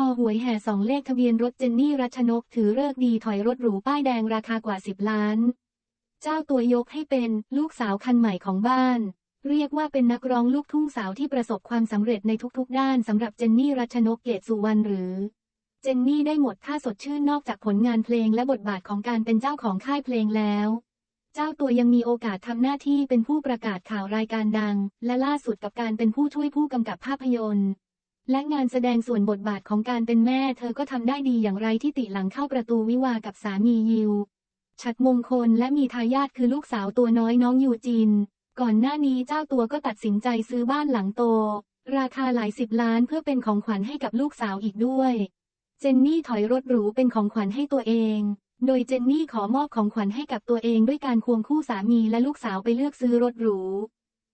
คอหวยแห่สองเลขทะเบียนรถเจนนี่รัชนกถือเลิกดีถอยรถหรูป้ายแดงราคากว่า 10 ล้าน เจ้าตัวยกให้เป็นลูกสาวคันใหม่ของบ้าน เรียกว่าเป็นนักร้องลูกทุ่งสาวที่ประสบความสำเร็จในทุกๆ ด้านสำหรับเจนนี่รัชนกเกตสุวรรณหรือ เจนนี่ได้หมดท่าสดชื่นนอกจากผลงานเพลงและบทบาทของการเป็นเจ้าของค่ายเพลงแล้วเจ้าตัวยังมีโอกาสทำหน้าที่เป็นผู้ประกาศข่าวรายการดัง และล่าสุดกับการเป็นผู้ช่วยผู้กำกับภาพยนตร์ และงานแสดงส่วนบทบาทของการเป็นแม่ เธอก็ทำได้ดีอย่างไรที่ติหลังเข้าประตูวิวากับสามียิวชัดมงคลและมีทายาทคือลูกสาวตัวน้อยน้องยูจิน ก่อนหน้านี้เจ้าตัวก็ตัดสินใจซื้อบ้านหลังโต ราคาหลายสิบล้านเพื่อเป็นของขวัญให้กับลูกสาวอีกด้วย เจนนี่ถอยรถหรูเป็นของขวัญให้ตัวเอง โดยเจนนี่ขอมอบของขวัญให้กับตัวเองด้วยการควงคู่สามีและลูกสาวไปเลือกซื้อรถหรู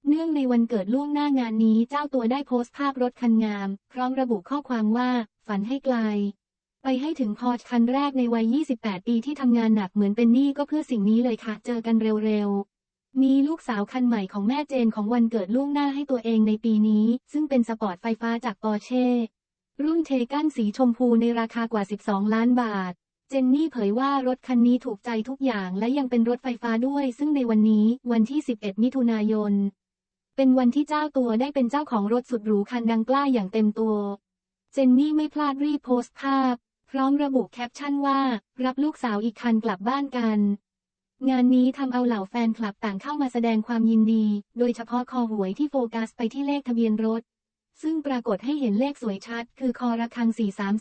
เนื่องในวันเกิดล่วงหน้างานนี้เจ้าตัวได้โพสต์ภาพรถคันงาม พร้อมระบุข้อความว่า ฝันให้ไกล ไปให้ถึงพอร์ชคันแรกในวัย 28 ปีที่ทำงานหนักเหมือนเป็นหนี้ก็เพื่อสิ่งนี้เลยค่ะ เจอกันเร็วๆ มีลูกสาวคันใหม่ของแม่เจนของวันเกิดล่วงหน้าให้ตัวเองในปีนี้ ซึ่งเป็นสปอร์ตไฟฟ้าจากปอร์เช่ รุ่นเทกัน สีชมพูในราคากว่า 12 ล้านบาทเจนนี่เผยว่ารถคันนี้ถูกใจทุกอย่างและยังเป็นรถไฟฟ้าด้วย ซึ่งในวันนี้วันที่ 11 มิถุนายน เป็นวันที่เจ้าตัวได้เป็นเจ้าของรถสุดหรูคันดังกล้าอย่างเต็มตัว เจนนี่ไม่พลาดรีบโพสต์ภาพ พร้อมระบุแคปชั่นว่า รับลูกสาวอีกคันกลับบ้านกัน งานนี้ทำเอาเหล่าแฟนคลับต่างเข้ามาแสดงความยินดี โดยเฉพาะคอหวยที่โฟกัสไปที่เลขทะเบียนรถ ซึ่งปรากฏให้เห็นเลขสวยชัด คือคอระคัง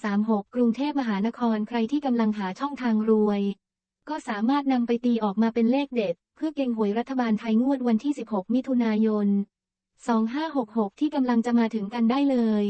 4336 กรุงเทพมหานครใครที่กำลังหาช่องทางรวย ก็สามารถนำไปตีออกมาเป็นเลขเด็ด เพื่อเก่งหวยรัฐบาลไทยงวดวันที่ 16 มิถุนายน 2566 ที่กำลังจะมาถึงกันได้เลย